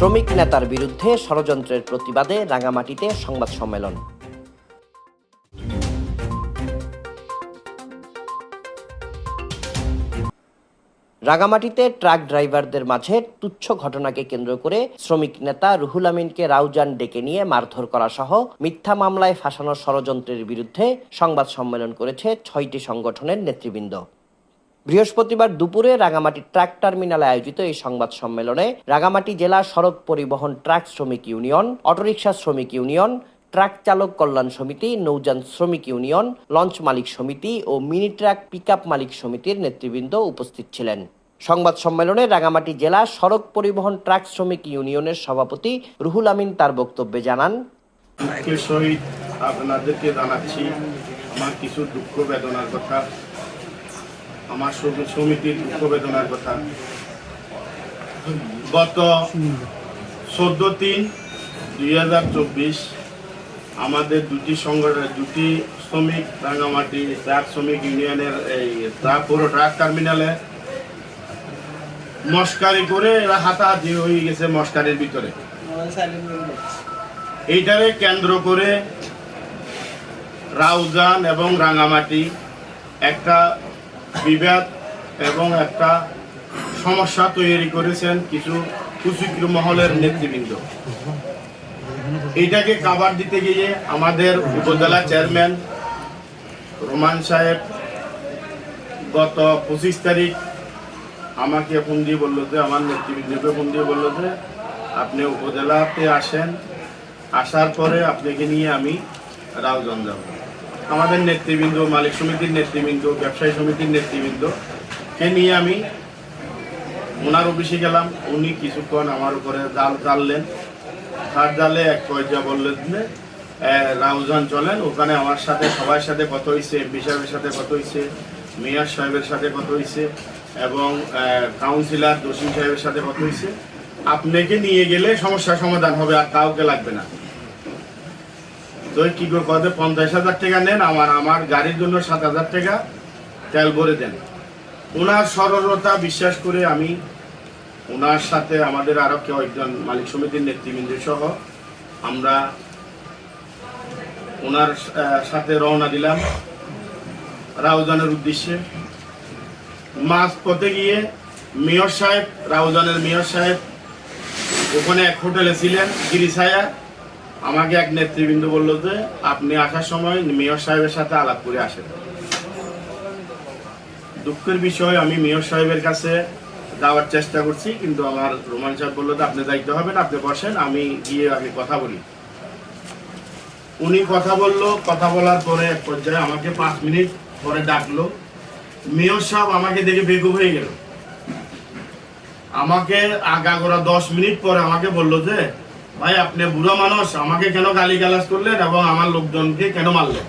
শ্রমিক নেতার বিরুদ্ধে ষড়যন্ত্রের প্রতিবাদে রাঙামাটিতে সংবাদ সম্মেলন। রাঙামাটিতে ট্রাক ড্রাইভারদের মাঝে তুচ্ছ ঘটনাকে কেন্দ্র করে শ্রমিক নেতা রুহুল আমিনকে রাউজান ডেকে নিয়ে মারধর করা সহ মিথ্যা মামলায় ফাঁসানোর ষড়যন্ত্রের বিরুদ্ধে সংবাদ সম্মেলন করেছে ছয়টি সংগঠনের নেতৃবৃন্দ। বৃহস্পতিবার দুপুরে রাঙামাটি ট্রাক টার্মিনালে আয়োজিত এই সংবাদ সম্মেলনে রাঙামাটি জেলা সড়ক পরিবহন ট্রাক শ্রমিক ইউনিয়ন, অটোরিকশা শ্রমিক ইউনিয়ন, ট্রাক চালক কল্যাণ সমিতি, নৌযান শ্রমিক ইউনিয়ন, লঞ্চ মালিক সমিতি ও মিনি ট্রাক পিকআপ মালিক সমিতির নেতৃবৃন্দ উপস্থিত ছিলেন। সংবাদ সম্মেলনে রাঙামাটি জেলা সড়ক পরিবহন ট্রাক শ্রমিক ইউনিয়নের সভাপতি রুহুল আমিন তার বক্তব্যে জানান আপনাদেরকে জানাচ্ছি, আমার কিছু দুঃখ বেদনার কথা। আমার সমিতির দুঃখ বেদনার কথা। গত চোদ্দ তিন দুই হাজার চব্বিশ আমাদের দুটি সংগঠন, দুটি শ্রমিক রাঙ্গামাটি ট্রাক শ্রমিক ইউনিয়নের এই ট্রাক, পুরো ট্রাক টার্মিনালে মস্কারি করে এরা হাতাহাতি হয়ে গেছে মস্কারির ভিতরে। এইটারে কেন্দ্র করে রাউজান এবং রাঙামাটি একটা বিবাদ এবং একটা সমস্যা তৈরি করেছেন কিছু কুচুকির মহলের নেতৃবৃন্দ। এইটাকে কাবার দিতে গিয়ে আমাদের উপজেলা চেয়ারম্যান রোমান সাহেব গত পঁচিশ তারিখ আমাকে ফোন দিয়ে বলল যে, আমার নেতৃবৃন্দকে ফোন দিয়ে বলল যে, আপনি উপজেলাতে আসেন, আসার পরে আপনাকে নিয়ে আমি রাউজান যাব। আমাদের নেতৃবৃন্দ, মালিক সমিতির নেতৃবৃন্দ, ব্যবসায়ী সমিতির নেতৃবৃন্দ, কে নিয়ে আমি ওনার অফিসে গেলাম, উনি কিছুক্ষণ আমার উপরে জাল জানলেন তার জালে এক পর্যায়ে বললেন রাউজান চলেন, ওখানে আমার সাথে, সবার সাথে কত হয়েছে এমপি সাহেবের সাথে কত হয়েছে মেয়র সাহেবের সাথে কত হয়েছে এবং কাউন্সিলর দোষী সাহেবের সাথে কত হয়েছে আপনাকে নিয়ে গেলে সমস্যার সমাধান হবে আর কাউকে লাগবে না। তো কি করে কত পঞ্চাশ হাজার টাকা নেন আমার আমার গাড়ির জন্য সাত হাজার টাকা তেল ভরে দেন। ওনার সরলতা বিশ্বাস করে আমি ওনার সাথে আমাদের আরও কেউ একজন মালিক সমিতির নেতৃবৃন্দ সহ আমরা ওনার সাথে রওনা দিলাম রাউজানের উদ্দেশ্যে। মাঝ পথে গিয়ে মেয়র সাহেব, রাউজানের মেয়র সাহেব ওখানে এক হোটেলে ছিলেন গিরিছায়া আমাকে এক নেতৃবৃন্দ বলল যে, আপনি আসার সময় মেয়র সাহেবের সাথে আলাপ করে আসেন। দুঃখের বিষয়, আমি মেয়র সাহেবের কাছে যাওয়ার চেষ্টা করছি, কিন্তু আমার রোমান সাহেব বলল যে, আপনি দায়িত্ব হবেন, আপনি বসেন, আমি গিয়ে আগে কথা বলি। উনি কথা বলল, কথা বলার পরে এক পর্যায়ে আমাকে পাঁচ মিনিট পরে ডাকলো। মেয়র সাহেব আমাকে দেখে বেকুব হয়ে গেল। আমাকে আগাগোড়া দশ মিনিট পরে আমাকে বলল যে ভাই, আপনি বুড়ো মানুষ, আমাকে কেন গালি গালাজ করলেন এবং আমার লোকজনকে কেন মারলেন?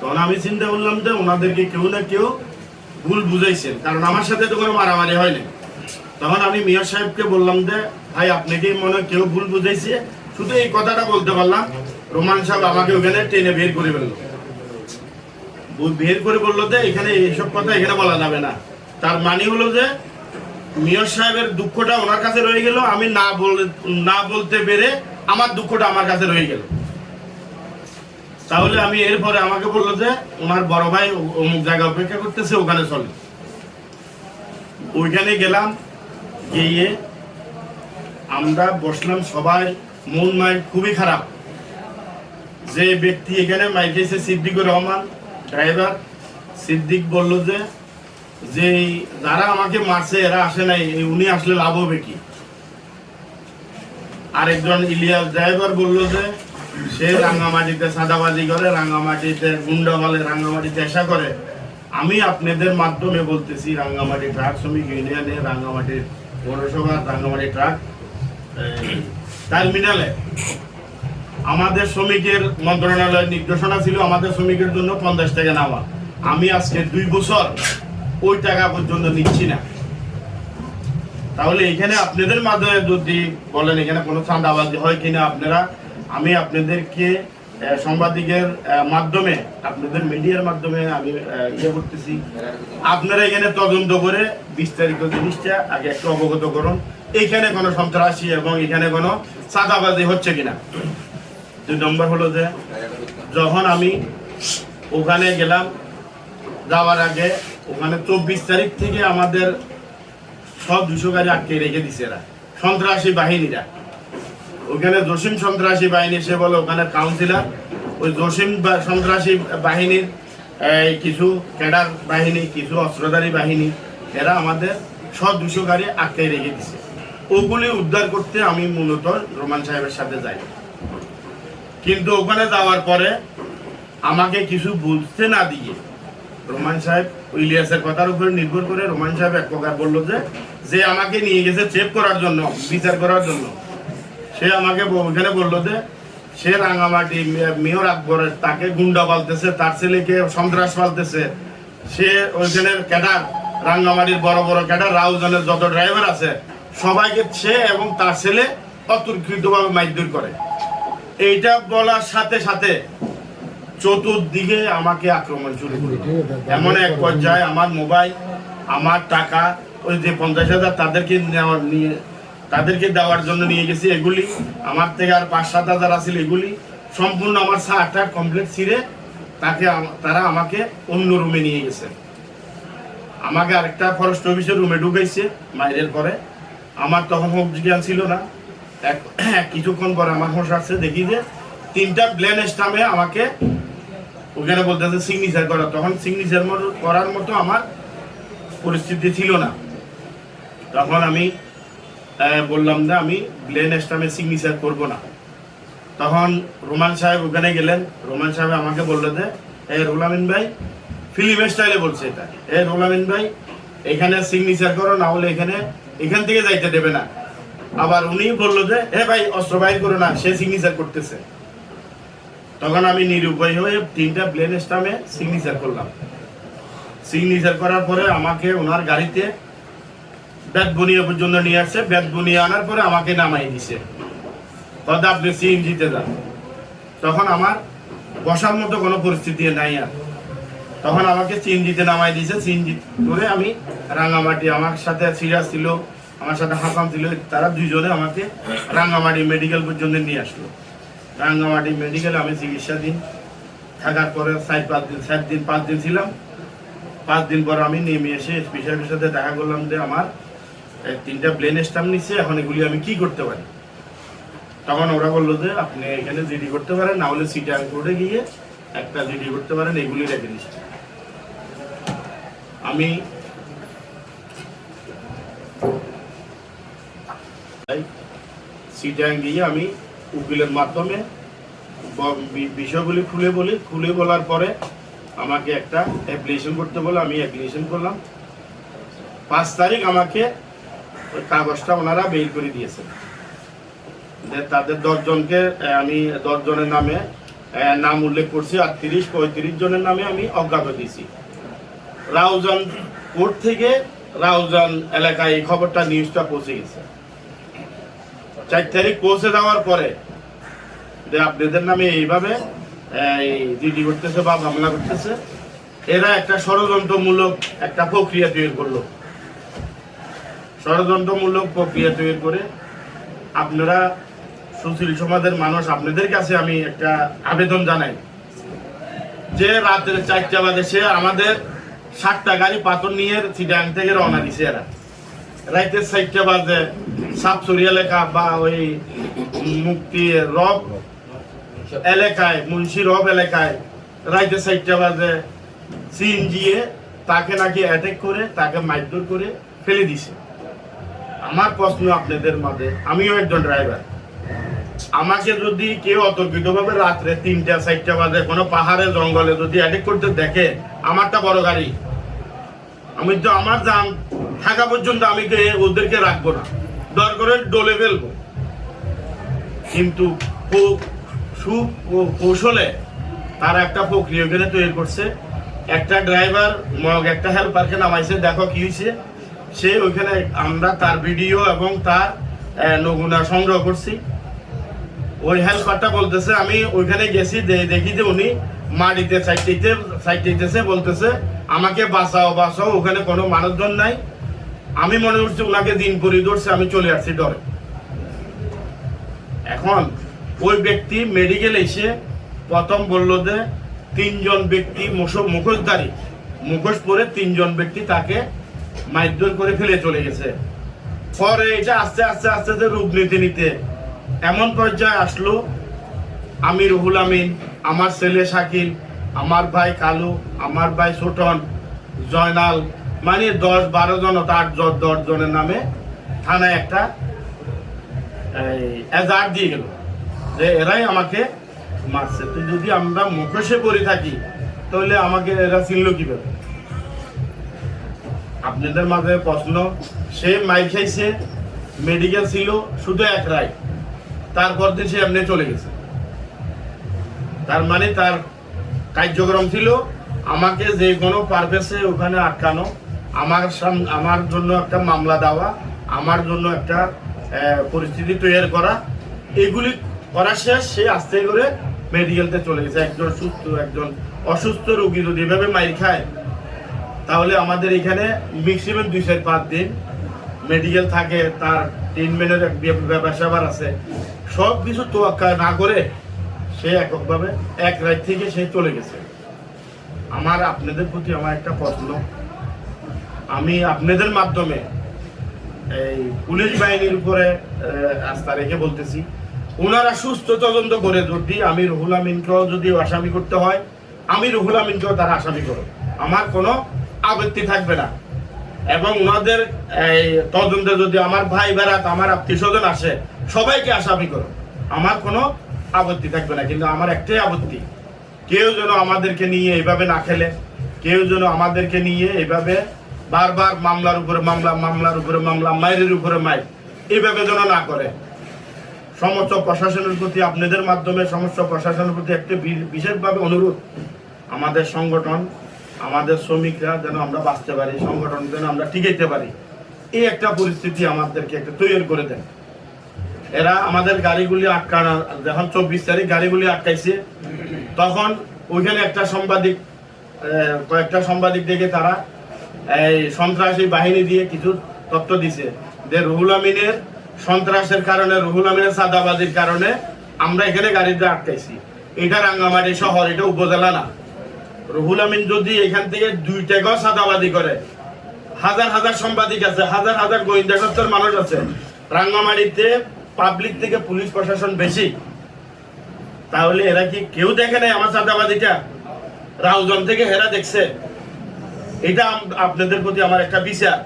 তখন আমি চিন্তা করলাম যে ওনাদেরকে কেউ না কেউ ভুল বুঝাইছেন, কারণ আমার সাথে তো কোনো মারামারি হয়নি তখন আমি মিয়া সাহেবকে বললাম যে, ভাই আপনাকে মনে কেউ ভুল বুঝাইছে? শুধু এই কথাটা বলতে পারলাম, রোমান সাহেব আমাকে ওখানে টেনে বের করে ফেলল। বের করে বলল যে, এখানে এইসব কথা এখানে বলা যাবে না। তার মানে হলো যে মিয়র সাহেবের দুঃখটা ওনার কাছে রয়ে গেল। আমি না বলে না বলতে পেরে আমার দুঃখটা আমার কাছে রয়ে গেল। তাহলে আমি এরপরে আমাকে বলল যে, ওনার বড় ভাই অমুক জায়গায় অপেক্ষা করতেছে, ওখানে চলে। ওইখানে গেলাম, গিয়ে আমরা বসলাম সবাই। মন মাইন্ড খুবই খারাপ। যে ব্যক্তি এখানে মাইকেছে সিদ্দিকুর রহমান, ড্রাইভার, সিদ্দিক বলল যে যে যারা আমাকে মারছে, এরা আসে নাই উনি আসলে লাভ হবে কি? আরেকজন ইলিয়াস ড্রাইভার বলল যে, সে রাঙ্গামাটিতে সাদাবাজি করে রাঙ্গামাটিতে গুন্ডা মালে রাঙ্গামাটিতে এসা করে। আমি আপনাদের মাধ্যমে বলতেছি রাঙ্গামাটি ট্রাক শ্রমিক ইউনিয়নে রাঙ্গামাটির পৌরসভা রাঙ্গামাটি ট্রাক টার্মিনালে। আমাদের শ্রমিকের মন্ত্রণালয়ের নির্দেশনা ছিল, আমাদের শ্রমিকের জন্য পঞ্চাশ টাকা নেওয়া। আমি আজকে দুই বছর ওই টাকা পর্যন্ত নিচ্ছি না। তাহলে এখানে আপনাদের মাধ্যমে যদি বলেন, এখানে কোনো চাঁদাবাজি হয় কিনা আপনারা, আমি আপনাদেরকে সাংবাদিকের মাধ্যমে, আপনাদের মিডিয়ার মাধ্যমে আমি ইয়ে করতেছি। আপনারা এখানে তদন্ত করে বিস্তারিত জিনিসটা আগে একটু অবগত করুন। এখানে কোনো সন্ত্রাসী এবং এখানে কোনো চাঁদাবাজি হচ্ছে কিনা? দুই নম্বর হলো যে, যখন আমি ওখানে গেলাম, যাওয়ার আগে ওখানে চব্বিশ তারিখ থেকে আমাদের সব দুশো গাড়ি আটকে রেখে দিছে এরা। সন্ত্রাসী বাহিনীরা। ওখানে জসিম সন্ত্রাসী বাহিনী, সে বলে ওখানে কাউন্সিলর ওই জসিম সন্ত্রাসী বাহিনীর কিছু ক্যাডার বাহিনী, কিছু অস্ত্রধারী বাহিনী, এরা আমাদের সব দুশো গাড়ি আটকে রেখে দিছে। ওগুলি উদ্ধার করতে আমি মূলত রোমান সাহেবের সাথে যাই। কিন্তু ওখানে যাওয়ার পরে আমাকে কিছু বুঝতে না দিয়ে রোমান সাহেব ইলিয়াসের কথার উপরে নির্ভর করে রোমান সাহেব এক প্রকার বলল যে যে আমাকে নিয়ে গেছে চেক করার জন্য, বিচার করার জন্য। সে আমাকে ওখানে বলল যে, সে রাঙামাটি মেয়র আকবরের তাকে গুন্ডা পালতেছে, তার ছেলেকে সন্ত্রাস পালতেছে। সে ওইখানে ক্যাডার রাঙ্গামাটির বড় বড় ক্যাডার, রাউজানের যত ড্রাইভার আছে, সবাইকে সে এবং তার ছেলে অতর্কিতভাবে মাইদুর করে। এইটা বলার সাথে সাথে চতুর্দিকে আমাকে আক্রমণ শুরু করল। এমন এক পর্যায়ে আমার মোবাইল আমার টাকা ওই যে পঞ্চাশ হাজার তাদেরকে নেওয়ার নিয়ে তাদেরকে দেওয়ার জন্য নিয়ে গেছি এগুলি। আমার থেকে আর পাঁচ সাত হাজার আছিল এগুলি। সম্পূর্ণ আমার সাতটা কমপ্লিট ছিঁড়ে তাকে তারা আমাকে অন্য রুমে নিয়ে গেছে। আমাকে আরেকটা ফরেস্ট অফিসের রুমে ঢুকাইছে মাইরের পরে। আমার তখন হোক জ্ঞান ছিল না। এক কিছুক্ষণ পরে আমার হোশ আসছে দেখি যে তিনটা ব্লেন স্টামে আমাকে ওখানে বলতেছে সিগনেচার করা। তখন সিগনেচার করার মতো আমার পরিস্থিতি ছিল না। তখন আমি বললাম যে আমি ব্লেন স্টামে সিগনেচার করব না। তখন রোমান সাহেব ওখানে গেলেন। রোমান সাহেব আমাকে বলল যে, এ রোলামিন ভাই ফিল্ম স্টাইলে বলছে এটা। এ রোলামিন ভাই, এখানে সিগনেচার করো, না হলে এখানে, এখান থেকে যাইতে দেবে না। আবার উনি বলল যে হে ভাই, অস্ত্র বাইর করো না, সে সিগনেচার করতেছে। তখন আমি নিরুপায় হয়ে তিনটা ব্লেন স্টামে সিগনেচার করলাম। সিগনেচার করার পরে আমাকে ওনার গাড়িতে ব্যাট বনিয়া পর্যন্ত নিয়ে আসছে। ব্যাট বনিয়া আনার পরে আমাকে নামাই দিছে। কথা আপনি সিএনজিতে যান। তখন আমার বসার মতো কোনো পরিস্থিতি নাই আর। তখন আমাকে সিএনজিতে নামাই দিয়েছে সিএনজি করে আমি রাঙ্গামাটি আমার সাথে সিরাজ ছিল, আমার সাথে হাসান ছিল, তারা দুইজনে আমাকে রাঙ্গামাটি মেডিকেল পর্যন্ত নিয়ে আসলো। রাঙ্গামাটি মেডিকেলে আমি চিকিৎসা দিন থাকার পরে সাত পাঁচ দিন সাত দিন, পাঁচ দিন ছিলাম। পাঁচ দিন পর আমি নেমে এসে স্পেশালিস্টের সাথে দেখা করলাম যে আমার তিনটা ব্লেন স্টাম নিচ্ছে, এখন এগুলি আমি কি করতে পারি? তখন ওরা বলল যে, আপনি এখানে জিডি করতে পারেন, না হলে সিটাং কোর্টে গিয়ে একটা জিডি করতে পারেন, এগুলি রেখে দিচ্ছি। আমি সিটাং গিয়ে আমি উকিলের মাধ্যমে বিষয়গুলি খুলে বলি। খুলে বলার পরে আমাকে একটা অ্যাপ্লিকেশন করতে বলে, আমি অ্যাপ্লিকেশন করলাম। পাঁচ তারিখ আমাকে ওই কাগজটা ওনারা বের করে দিয়েছেন। তাদের দশজনকে আমি দশজনের নামে নাম উল্লেখ করছি আর তিরিশ পঁয়ত্রিশ জনের নামে আমি অজ্ঞাত দিয়েছি রাউজান কোর্ট থেকে রাউজান এলাকায় এই খবরটা নিউজটা পৌঁছে গেছে। চার তারিখ পৌঁছে যাওয়ার পরে যে আপনাদের নামে এইভাবে জিডি করতেছে বা মামলা করতেছে, এরা একটা ষড়যন্ত্রমূলক একটা প্রক্রিয়া তৈরি করল। ষড়যন্ত্রমূলক প্রক্রিয়া তৈরি করে আপনারা সুশীল সমাজের মানুষ, আপনাদের কাছে আমি একটা আবেদন জানাই। যে রাতের চারটা বাজে সে আমাদের ষাটটা গাড়ি পাথর নিয়ে চিটাং থেকে রওনা দিছে এরা। রাইতের চারটা বাজে সাপসুরি এলাকা বা ওই মুক্তি রব এলাকায়, মুন্সি রব এলাকায় রাইতে চারটা বাজে সিএনজিয়ে তাকে নাকি অ্যাটাক করে, তাকে মারধর করে ফেলে দিছে। আমার প্রশ্ন আপনাদের মাঝে, আমিও একজন ড্রাইভার আমাকে যদি কেউ অতর্কিতভাবে রাত্রে তিনটা, চারটা বাজে কোনো পাহাড়ে, জঙ্গলে যদি অ্যাটাক করতে দেখে, আমারটা বড় গাড়ি। আমি তো আমার যান থাকা পর্যন্ত আমি ওদেরকে রাখব না। দর করে ডলে ফেলব। কিন্তু কৌশলে তার একটা প্রক্রিয়া ওখানে তৈরি করছে। একটা ড্রাইভার মগ, একটা হেল্পারকে নামাইছে, দেখো কি হয়েছে সে ওইখানে আমরা তার ভিডিও এবং তার নমুনা সংগ্রহ করছি। ওই হেল্পারটা বলতেছে, আমি ওইখানে গেছি দেখি যে উনি মাটিতে সাইডটিতে সাইডটিতেছে বলতেছে আমাকে বাঁচাও বাঁচাও, ওখানে কোনো মানুষজন নাই। আমি মনে করছি ওনাকে দিন পরি ধরছে, আমি চলে আসছি ডরে। এখন ওই ব্যক্তি মেডিকেল এসে প্রথম বলল যে, তিনজন ব্যক্তি মুখো- মুখোশধারী। মুখোশ পরে তিনজন ব্যক্তি তাকে মারধর করে ফেলে চলে গেছে। পরে এটা আস্তে আস্তে আস্তে আস্তে রূপ নিতে নিতে এমন পর্যায়ে আসলো, আমি রুহুল আমিন, আমার ছেলে শাকিল আমার ভাই কালু, আমার ভাই ছোটন জয়নাল মানে দশ বারো জন তার জ- দশ জনের নামে থানায় একটা এজার দিয়ে গেল। যে এরাই আমাকে মারছে। তো যদি আমরা মুখোশে পড়ে থাকি, তাহলে আমাকে এরা চিনল কীভাবে? আপনাদের মাঝে প্রশ্ন, সে মাইক খাইছে মেডিকেল ছিল, শুধু এক রায়। তারপর দিন সে এমনি চলে গেছে। তার মানে তার কার্যক্রম ছিল, আমাকে যে কোনো পারপাসে ওখানে আটকানো, আমার আমার জন্য একটা মামলা দেওয়া, আমার জন্য একটা পরিস্থিতি তৈরি করা, এগুলি করা শেষ, সে আস্তে করে মেডিকেলতে চলে গেছে। একজন সুস্থ, একজন অসুস্থ রোগী যদি এভাবে মাইর খায়, তাহলে আমাদের এখানে ম্যাক্সিমাম দুই চার পাঁচ দিন মেডিকেল থাকে, তার ট্রিটমেন্টের ব্যবসা আছে। সব কিছু তোয়াক্কা না করে সে এককভাবে এক রাত থেকে সে চলে গেছে। আমার, আপনাদের প্রতি আমার একটা প্রশ্ন। আমি আপনাদের মাধ্যমে এই পুলিশ বাহিনীর উপরে আস্থা রেখে বলতেছি, ওনারা সুস্থ তদন্ত করে যদি আমি রুহুল আমিনকেও যদি আসামি করতে হয়, আমি রুহুল আমিনকেও তারা আসামি করো আমার কোনো আপত্তি থাকবে না। এবং ওনাদের এই তদন্তে যদি আমার ভাই বেড়াত আমার আত্মীয় স্বজন আসে, সবাইকে আসামি করো আমার কোনো আপত্তি থাকবে না, কিন্তু আমার একটাই আপত্তি কেউ যেন আমাদেরকে নিয়ে এইভাবে না খেলে, কেউ যেন আমাদেরকে নিয়ে এইভাবে বারবার মামলার উপরে মামলা, মামলার উপরে মামলা মায়ের উপরে মায়ের এইভাবে যেন না করে। সমস্ত প্রশাসনের প্রতি আপনাদের মাধ্যমে, সমস্ত প্রশাসনের প্রতি একটি বিশেষভাবে অনুরোধ। আমাদের সংগঠন, আমাদের শ্রমিকরা যেন আমরা বাঁচতে পারি সংগঠন যেন আমরা টিকাইতে পারি। এই একটা পরিস্থিতি আমাদেরকে একটা তৈরি করে দেন এরা আমাদের গাড়িগুলি আটকানো, যখন চব্বিশ তারিখ গাড়িগুলি আটকাইছে, তখন ওইখানে একটা সাংবাদিক কয়েকটা সাংবাদিক দেখে তারা এই সন্ত্রাসী বাহিনী দিয়ে কিছু তথ্য দিছে। যে রুহুল আমিনের সন্ত্রাসের কারণে, রুহুল আমিনের সাদাবাজির কারণে আমরা এখানে গাড়িতে আটকাইছি। এটা রাঙ্গামাটি শহর, এটা উপজেলা না। রুহুল আমিন যদি এখান থেকে দুই টাকাও সাদাবাজি করে, হাজার হাজার সাংবাদিক আছে, হাজার হাজার গোয়েন্দা মানুষ আছে, রাঙ্গামাটিতে পাবলিক থেকে পুলিশ প্রশাসন বেশি, তাহলে এরা কি কেউ দেখে নাই আমার চাঁদাবাদিটা রাউজন থেকে হেরা দেখছে। এটা আপনাদের প্রতি আমার একটা বিচার,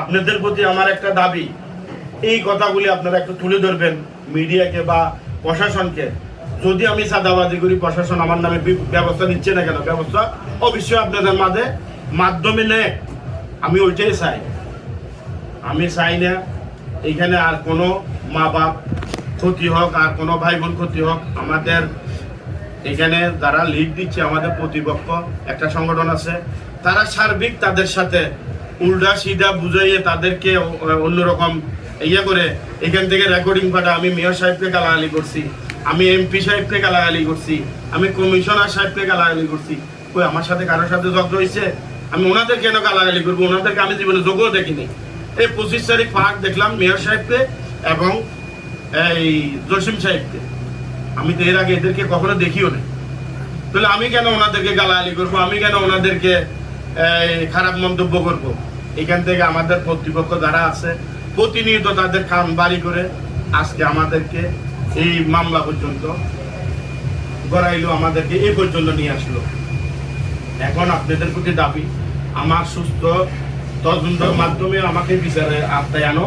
আপনাদের প্রতি আমার একটা দাবি। এই কথাগুলি আপনারা একটু তুলে ধরবেন মিডিয়াকে বা প্রশাসনকে। যদি আমি সাদাবাজি করি, প্রশাসন আমার নামে ব্যবস্থা নিচ্ছে না কেন? ব্যবস্থা অবশ্যই আপনাদের মাঝে মাধ্যমে নেয়। আমি ওইটাই চাই। আমি চাই না এখানে আর কোনো মা বাপ ক্ষতি হোক, আর কোনো ভাই বোন ক্ষতি হোক, আমাদের এখানে যারা লিড দিচ্ছে আমাদের প্রতিপক্ষ, একটা সংগঠন আছে, তারা সার্বিক তাদের সাথে উল্টা সিধা বুঝাইয়ে তাদেরকে অন্যরকম ইয়ে করে এখান থেকে রেকর্ডিং পাঠা। আমি মেয়র সাহেবকে গালাগালি করছি, আমি এমপি সাহেবকে গালাগালি করছি, আমি কমিশনার সাহেবকে গালাগালি করছি। কই, আমার সাথে কারোর সাথে জব্দ হয়েছে আমি ওনাদের কেন গালাগালি করব? ওনাদেরকে আমি জীবনে যোগও দেখিনি। এই পঁচিশ তারিখ পার্ক দেখলাম মেয়র সাহেবকে এবং এই জসিম সাহেবকে। আমি তো এর আগে এদেরকে কখনো দেখিও না তাহলে আমি কেন ওনাদেরকে গালাগালি করব? আমি কেন ওনাদেরকে খারাপ মন্তব্য করব? এখান থেকে আমাদের কর্তৃপক্ষ যারা আছে, প্রতিনিয়ত তাদের কাম বাড়ি করে আজকে আমাদেরকে এই মামলা পর্যন্ত গড়াইলো, আমাদেরকে এই পর্যন্ত নিয়ে আসলো। এখন আপনাদের প্রতি দাবি, আমার সুস্থ তদন্তের মাধ্যমে আমাকে বিচারে আত্মায় আনো।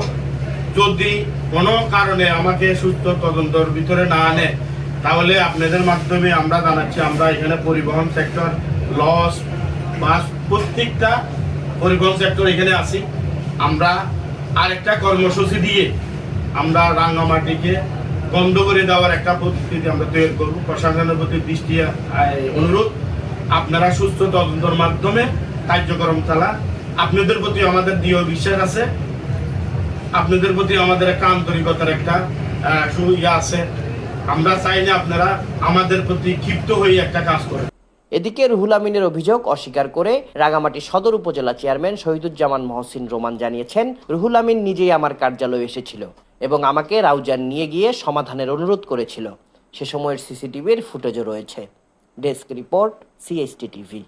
যদি কোনো কারণে আমাকে সুস্থ তদন্তর ভিতরে না আনে, তাহলে আপনাদের মাধ্যমে আমরা জানাচ্ছি, আমরা এখানে পরিবহন সেক্টর লস বাস প্রত্যেকটা পরিবহন সেক্টর এখানে আছি। আমরা আরেকটা কর্মসূচি দিয়ে আমরা রাঙ্গামাটিকে বন্ধ করে দেওয়ার একটা পরিস্থিতি আমরা তৈরি করব। প্রশাসনের প্রতি দৃষ্টি অনুরোধ। আপনারা সুস্থ তদন্তর মাধ্যমে কার্যক্রম চালা আপনাদের প্রতি আমাদের দৃঢ় বিশ্বাস আছে। আপনাদের প্রতি আমাদের একটা আন্তরিকতার একটা ইয়ে আছে। আমরা চাই না আপনারা আমাদের প্রতি ক্ষিপ্ত হয়ে একটা কাজ করেন। এদিকে রুহুল আমিনের অভিযোগ অস্বীকার করে রাঙামাটি সদর উপজেলা চেয়ারম্যান শহীদুজ্জামান মহসিন রোমান জানিয়েছেন, রুহুল আমিন নিজেই আমার কার্যালয়ে এসেছিল এবং আমাকে রাউজান নিয়ে গিয়ে সমাধানের অনুরোধ করেছিল। সে সময়ের সিসিটিভির ফুটেজও রয়েছে। Desk report CST TV